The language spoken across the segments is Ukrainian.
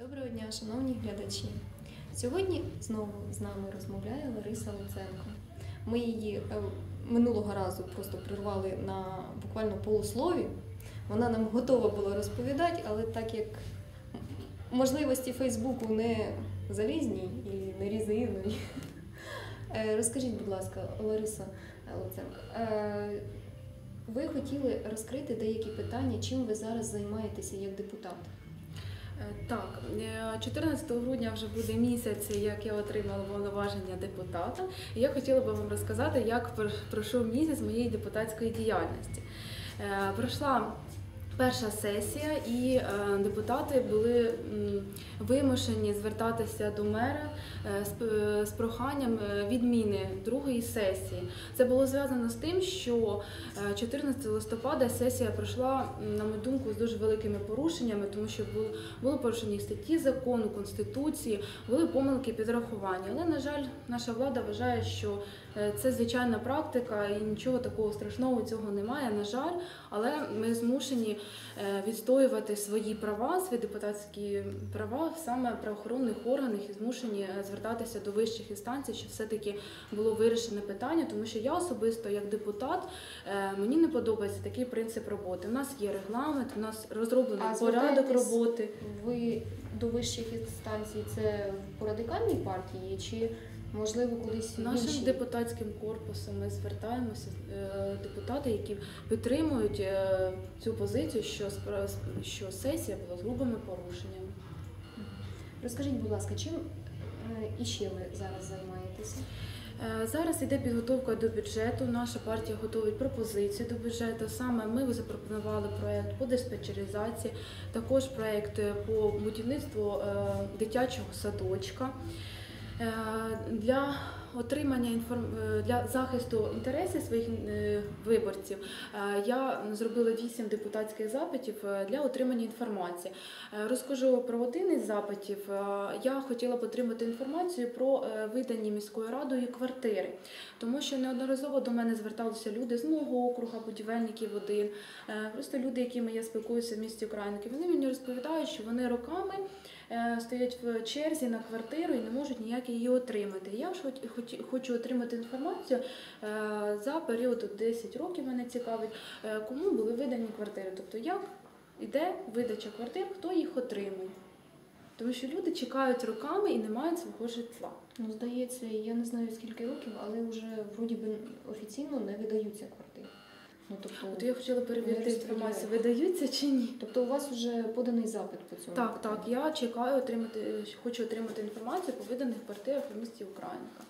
Доброго дня, шановні глядачі. Сьогодні знову з нами розмовляє Лариса Луценко. Ми її е, минулого разу просто прервали на буквально полуслові. Вона нам готова була розповідати, але так як можливості Фейсбуку не залізні і не різинові. Е, Розкажіть, будь ласка, Лариса Луценко, е, ви хотіли розкрити деякі питання, чим ви зараз займаєтеся як депутат? Е, Так, е, 14 грудня вже буде місяць, як я отримала повноваження депутата. І я хотіла би вам розказати, як пр- пройшов місяць моєї депутатської діяльності. Е, Пройшла перша сесія, і е, депутати були вимушені звертатися до мера е, з проханням е, відміни другої сесії. Це було зв'язано з тим, що е, 14 листопада сесія пройшла, на мою думку, з дуже великими порушеннями, тому що були порушені статті закону, конституції, були помилки підрахування. Але на жаль, наша влада вважає, що е, це звичайна практика і нічого такого страшного цього немає. На жаль, але ми змушені е, відстоювати свої права, свої депутатські права саме в правоохоронних органах і змушені е, звертатися до вищих інстанцій, щоб все-таки було вирішене питання, тому що я особисто, як депутат, е, мені не подобається такий принцип роботи. У нас є регламент, у нас розроблений А порядок роботи. Ви до вищих інстанцій це по радикальній партії чи можливо кудись в Нашим іншій? депутатським корпусом ми звертаємося е, депутати, які підтримують е, цю позицію, що що сесія була з грубими порушеннями. Розкажіть, будь ласка, чим е, іще ви зараз займаєтеся? Зараз йде підготовка до бюджету. Наша партія готує пропозиції до бюджету. Саме ми запропонували проект по диспетчеризації, також проект по будівництву дитячого садочка. Е, Для отримання інформ... е, для захисту інтересів своїх е, виборців я зробила вісім депутатських запитів для отримання інформації. Розкажу про один із запитів. Я хотіла б отримати інформацію про видані міською радою квартири, тому що неодноразово до мене зверталися люди з мого округа, будівельників один, просто люди, якими я спілкуюся в місті Українки. Вони мені розповідають, що вони роками стоять в черзі на квартиру і не можуть ніяк її отримати. Я ж хоч- хоч- хочу отримати інформацію е, за період 10 років. Мене цікавить, е, кому були видані квартири, тобто як іде видача квартир, хто їх отримує. Тому що люди чекають роками і не мають свого житла. Ну, здається, я не знаю скільки років, але вже вроді би офіційно не видаються квартири. Ну, тобто, От я хотіла перевірити інформацію, видаються чи ні. тобто у вас вже поданий запит по цьому? Так, так, я чекаю отримати, хочу отримати інформацію по виданих квартирах у місті Українка.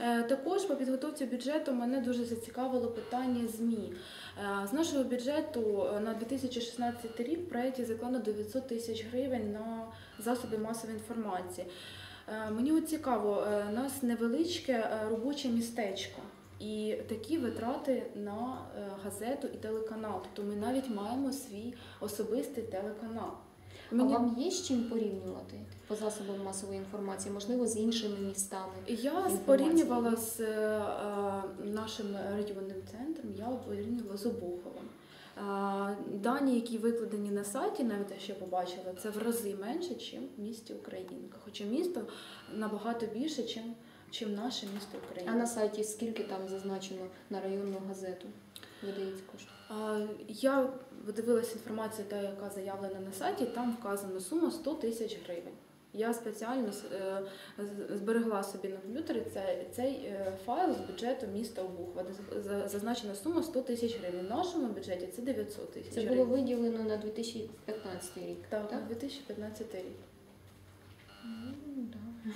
Е, Також по підготовці бюджету мене дуже зацікавило питання ЗМІ. Е, З нашого бюджету е, на 2016 рік в проєкті закладено 900 тисяч гривень на засоби масової інформації. Мені от цікаво, у нас невеличке робоче містечко. І такі витрати на е, газету і телеканал. Тобто ми навіть маємо свій особистий телеканал. А вам є з чим порівнювати по засобам масової інформації, можливо, з іншими містами? Я інформації? порівнювала з е, е, нашим районним центром, я порівнювала з Обуховим. Дані, які викладені на сайті, навіть те, що я побачила, це в рази менше, ніж в місті Українка. Хоча місто набагато більше, ніж чим наше місто України. А на сайті скільки там зазначено на районну газету? Видається кошти? А, Я дивилася інформацію, та, яка заявлена на сайті, там вказана сума 100 тисяч гривень. Я спеціально е, зберегла собі на комп'ютері цей, цей е, файл з бюджету міста Обухова, де зазначена сума 100 тисяч гривень. В нашому бюджеті це 900 тисяч Це було виділено на 2015 рік. Так, на 2015 рік. Ну, да.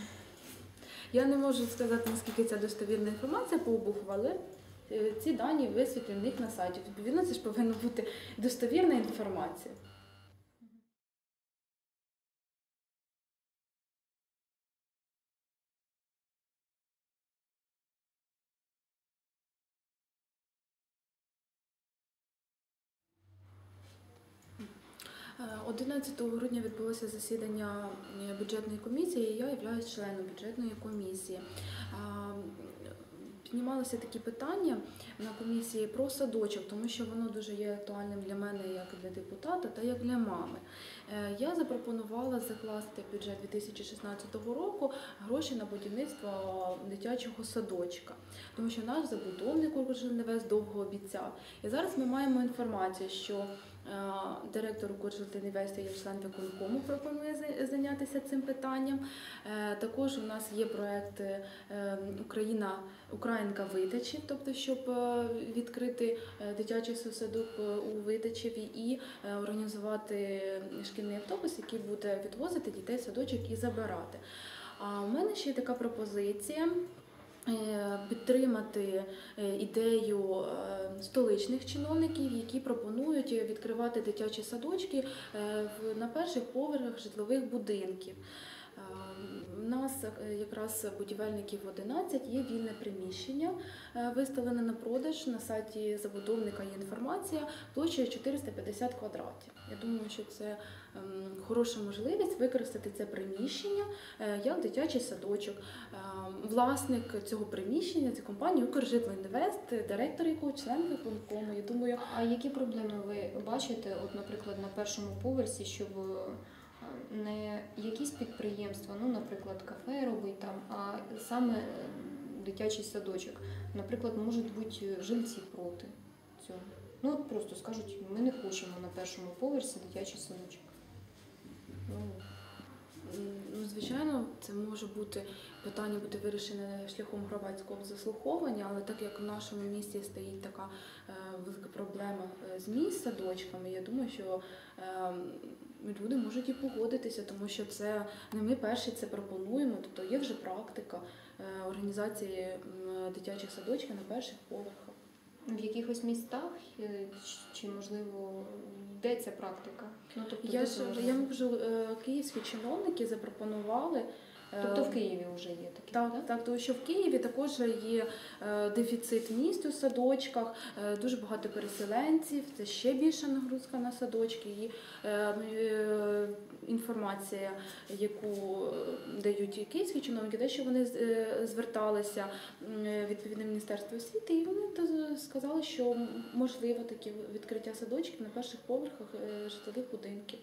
Я не можу сказати, наскільки це достовірна інформація по обуху, але е, ці дані висвітлені на сайті. Відповідно, це ж повинна бути достовірна інформація. 11 грудня відбулося засідання е, бюджетної комісії. і Я являюсь членом бюджетної комісії. Піднімалися такі питання на комісії про садочок, тому що воно дуже є актуальним для мене як для депутата та як для мами. Е, Я запропонувала закласти в бюджет 2016 року гроші на будівництво дитячого садочка, тому що наш забудовник Укржилінвест довго обіцяв. І зараз ми маємо інформацію, що е, директор Укржилінвесту є член виконкому пропонує зайнятися цим питанням. Е, Також у нас є проект е, Україна Українка Витачів, тобто щоб відкрити дитячий садок е, у Витачеві і організувати шкільний автобус, який буде відвозити дітей в садочок і забирати. А у мене ще є така пропозиція. Е, Підтримати е, ідею е, столичних чиновників, які пропонують відкривати дитячі садочки на перших поверхах житлових будинків. Нас е, якраз будівельників 11 є вільне приміщення, е, виставлене на продаж. На сайті забудовника є інформація площею 450 квадратів. Я думаю, що це ем, хороша можливість використати це приміщення е, як дитячий садочок. Власник цього приміщення це компанія Укржитлоінвест, директор якого член виконкому. Я думаю, А які проблеми ви бачите, от, наприклад, на першому поверсі, щоб не якісь підприємства, ну, наприклад, кафе робить там, а саме е, дитячий садочок. Наприклад, можуть бути жильці проти цього. Ну, от просто скажуть, ми не хочемо на першому поверсі дитячий садочок. Ну, Ну, звичайно, це може бути питання бути вирішене шляхом громадського заслуховування, але так як в нашому місті стоїть така е, велика проблема е, з місць садочками, я думаю, що е, люди можуть і погодитися, тому що це не ми перші це пропонуємо. Тобто є вже практика е, організації дитячих садочків на перших поверхах. В якихось містах е, чи- можливо де ця практика? Ну, тобто, Я ж я можу е, київські чиновники запропонували. Тобто в Києві вже є таке, Так, так? так, тому що в Києві також є е, дефіцит місць у садочках, е, дуже багато переселенців, це ще більша нагрузка на садочки. І е, інформація, яку дають київські чиновники, те, що вони зверталися відповідне міністерство освіти, і вони сказали, що можливо такі відкриття садочків на перших поверхах житлових будинків.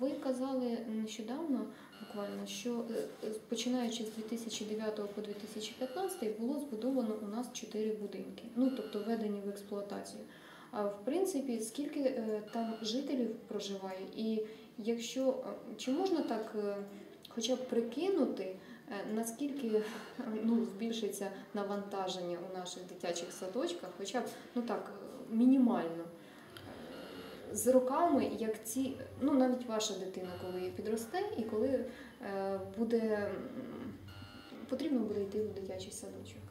Ви казали нещодавно, буквально, що е, з- починаючи з 2009 по 2015 було збудовано у нас чотири будинки, ну тобто введені в експлуатацію. А в принципі, скільки е, там жителів проживає, і якщо е, чи можна так е, хоча б прикинути, е, наскільки е, ну, збільшиться навантаження у наших дитячих садочках, хоча б ну так е, мінімально. З роками, як ці, ну навіть ваша дитина, коли підросте, і коли е, буде потрібно буде йти в дитячий садочок.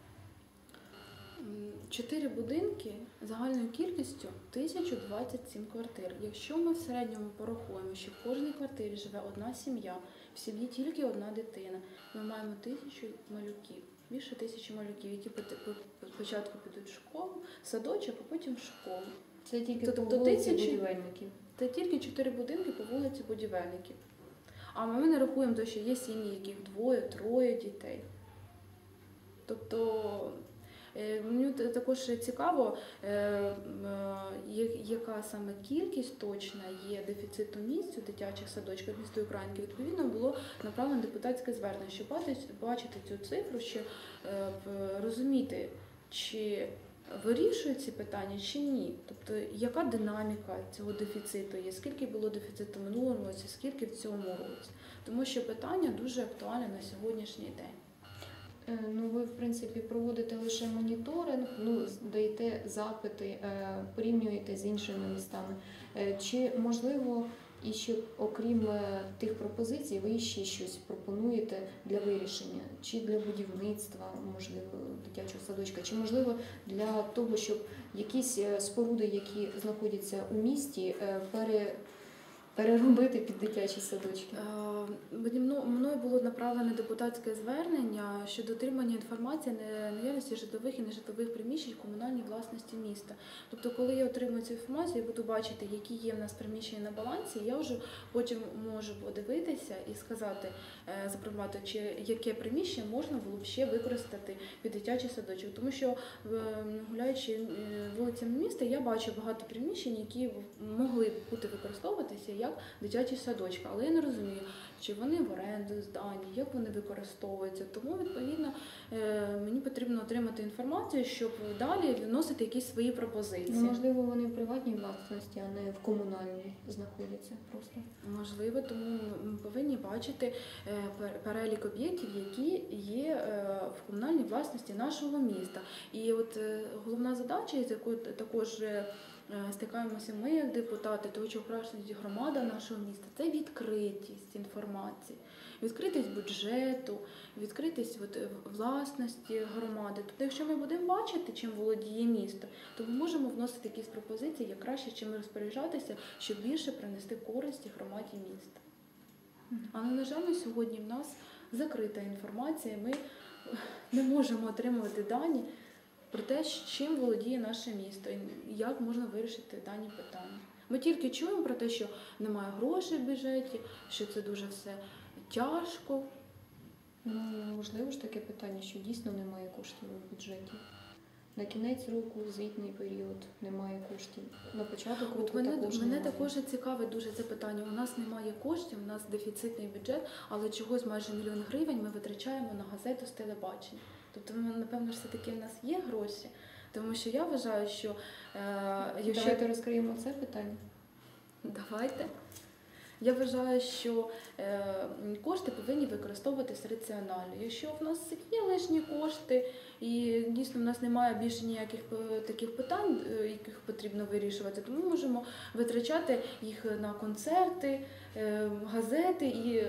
Чотири будинки загальною кількістю 1027 квартир. Якщо ми в середньому порахуємо, що в кожній квартирі живе одна сім'я, в сім'ї тільки одна дитина, ми маємо тисячу малюків, більше тисячі малюків, які спочатку підуть в школу, садочок, а потім в школу. Це тільки Тобто по вулиці тисячі? будівельників. Це тільки чотири будинки по вулиці будівельників. А ми не рахуємо, те, що є сім'ї, яких двоє, троє дітей. Тобто е, мені також цікаво, е, е, яка саме кількість точна є дефіциту місць у дитячих садочках міста Українки. Відповідно, було направлено депутатське звернення, щоб бачити- цю цифру, щоб розуміти, чи вирішують ці питання чи ні. Тобто, яка динаміка цього дефіциту є, скільки було дефіциту в минулому році, скільки в цьому році. Тому що питання дуже актуальне на сьогоднішній день. Е, Ну, ви, в принципі, проводите лише моніторинг, ну, даєте запити, е, порівнюєте з іншими містами. Е, Чи можливо, і що окрім е, тих пропозицій, ви ще щось пропонуєте для вирішення? Чи для будівництва, можливо, дитячого садочка, чи можливо для того, щоб якісь е, споруди, які знаходяться у місті, е, пере, переробити під дитячі садочки? Е, мені- Мною було направлене депутатське звернення щодо отримання інформації на наявності житлових і нежитлових приміщень комунальній власності міста. Тобто, коли я отримую цю інформацію, я буду бачити, які є в нас приміщення на балансі, я вже потім можу подивитися і сказати, е, запропонувати, чи яке приміщення можна було б ще використати під дитячий садочок. Тому що гуляючи е, вулицями міста, я бачу багато приміщень, які могли б бути використовуватися як дитячі садочки, але я не розумію, чи вони в оренду здані, як вони використовуються. Тому відповідно е, мені потрібно отримати інформацію, щоб далі вносити якісь свої пропозиції. Ну, можливо, вони в приватній власності, а не в комунальній знаходяться просто. Можливо, тому ми повинні бачити е, перелік об'єктів, які є е, в комунальній власності нашого міста. І от головна задача, з якою також стикаємося ми, як депутати, того, що працює громада нашого міста, це відкритість інформації, відкритість бюджету, відкритість от, е, власності громади. Тобто, якщо ми будемо бачити, чим володіє місто, то ми можемо вносити якісь пропозиції, як краще чим розпоряджатися, щоб більше принести користі громаді міста. Але, на жаль, сьогодні в нас закрита інформація. Ми не можемо отримувати дані про те, чим володіє наше місто і як можна вирішити дані питання. Ми тільки чуємо про те, що немає грошей в бюджеті, що це дуже все тяжко. Ну, можливо ж таке питання, що дійсно немає коштів у бюджеті. На кінець року, звітний період, немає коштів. На початок року От мене, також мене немає. також цікавить дуже це питання. У нас немає коштів, у нас дефіцитний бюджет, але чогось майже мільйон гривень ми витрачаємо на газету з телебачення. Тобто, ну, напевно, все-таки в нас є гроші. Тому що я вважаю, що е, якщо Давайте розкриємо це питання. Давайте. Я вважаю, що е, кошти повинні використовуватися раціонально. Якщо в нас є лишні кошти, і дійсно в нас немає більше ніяких е, таких питань, е, яких потрібно вирішувати, то ми можемо витрачати їх на концерти, газети і,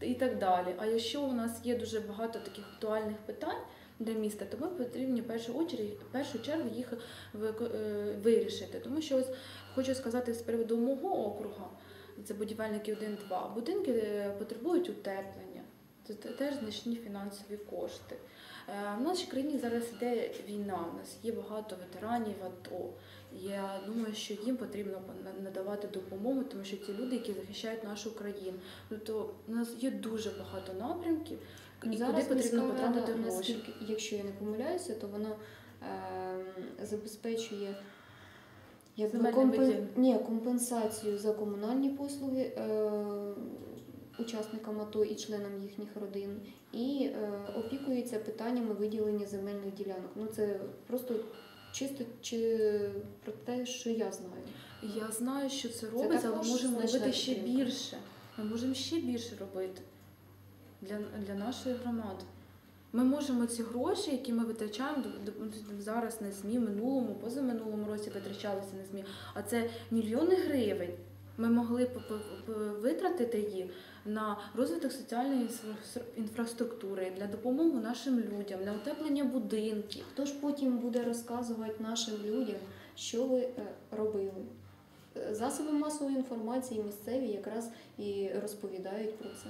і так далі. А якщо у нас є дуже багато таких актуальних питань для міста, то ми потрібні першу першу чергу їх вирішити. Тому що ось хочу сказати з приводу мого округа це будівельники 1-2. Будинки е, потребують утеплення. Це теж значні фінансові кошти. Е, В нашій країні зараз йде війна. У нас є багато ветеранів АТО. Я думаю, що їм потрібно на- надавати допомогу, тому що ці люди, які захищають нашу країну. Тобто у нас є дуже багато напрямків, і куди потрібно міська потратити гроші. якщо я не помиляюся, то вона ем, забезпечує якби, компен... Ні, компенсацію за комунальні послуги е... учасникам АТО і членам їхніх родин, і е... опікується питаннями виділення земельних ділянок. Ну це просто чисто чи про те, що я знаю. Я знаю, що це робиться, але можемо робити ще більше. Ми можемо ще більше робити для, для нашої громади. Ми можемо ці гроші, які ми витрачаємо зараз на ЗМІ, минулому, позаминулому році витрачалися на ЗМІ, а це мільйони гривень. Ми могли б витратити їх на розвиток соціальної інфраструктури, для допомоги нашим людям, для утеплення будинків. Хто ж потім буде розказувати нашим людям, що ви е, робили? Е, Засоби масової інформації місцеві якраз і розповідають про це.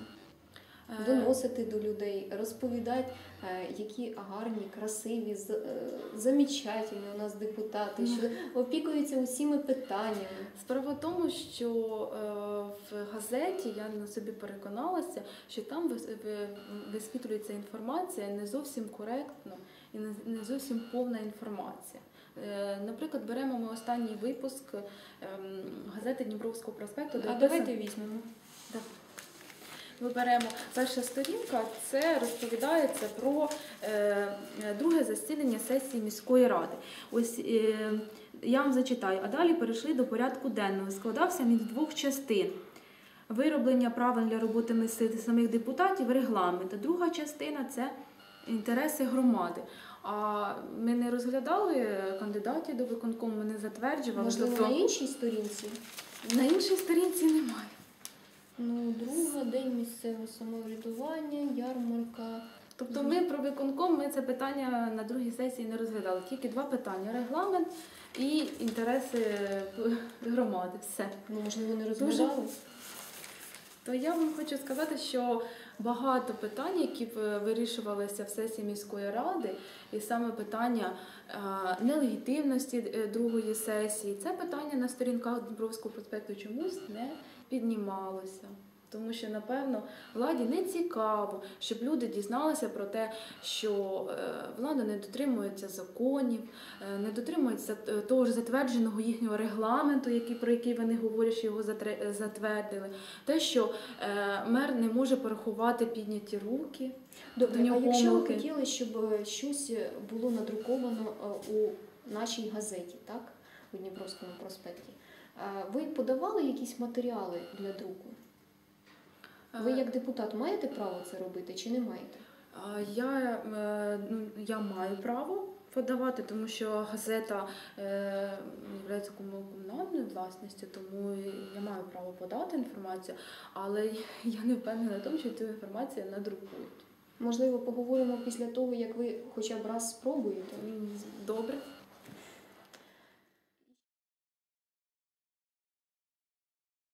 Е, Доносити до людей, розповідати, е, які гарні, красиві, е, у нас депутати, що опікуються усіми питаннями. Справа в тому, що в газеті я на собі переконалася, що там висвітлюється інформація не зовсім коректно і не, зовсім повна інформація. Наприклад, беремо ми останній випуск ем, газети Дніпровського проспекту, А давайте візьмемо. Ми беремо перша сторінка, це розповідається про е, друге засідання сесії міської ради. Ось е, я вам зачитаю, а далі перейшли до порядку денного. Складався він з двох частин. Вироблення правил для роботи самих депутатів, регламент. Друга частина це інтереси громади. А ми не розглядали кандидатів до виконкому, ми не затверджували. Можливо, тобто на іншій сторінці. на іншій сторінці немає. Ну, друга день місцевого самоврядування, ярмарка. Тобто ми про виконком ми це питання на другій сесії не розглядали. Тільки два питання: регламент і інтереси е, громади. Все. Ну, можливо, не Дуже. розглядали? То я вам хочу сказати, що багато питань, які б вирішувалися в сесії міської ради, і саме питання е, нелегітимності е, другої сесії, це питання на сторінках Дніпровського проспекту чомусь не піднімалося. Тому що, напевно, владі не цікаво, щоб люди дізналися про те, що е, влада не дотримується законів, е, не дотримується е, того ж затвердженого їхнього регламенту, який, про який вони говорять, що його затвердили. Те, що мер не може порахувати підняті руки. Добре, а якщо ви хотіли, щоб щось було надруковано у нашій газеті, так? У Дніпровському проспекті, ви подавали якісь матеріали для друку? Ви як депутат маєте право це робити чи не маєте? Я, е, ну, я маю право подавати, тому що газета е, є комунальною власністю, тому я маю право подати інформацію, але я не впевнена в тому, що цю інформацію надрукують. Можливо, поговоримо після того, як ви хоча б раз спробуєте. Добре.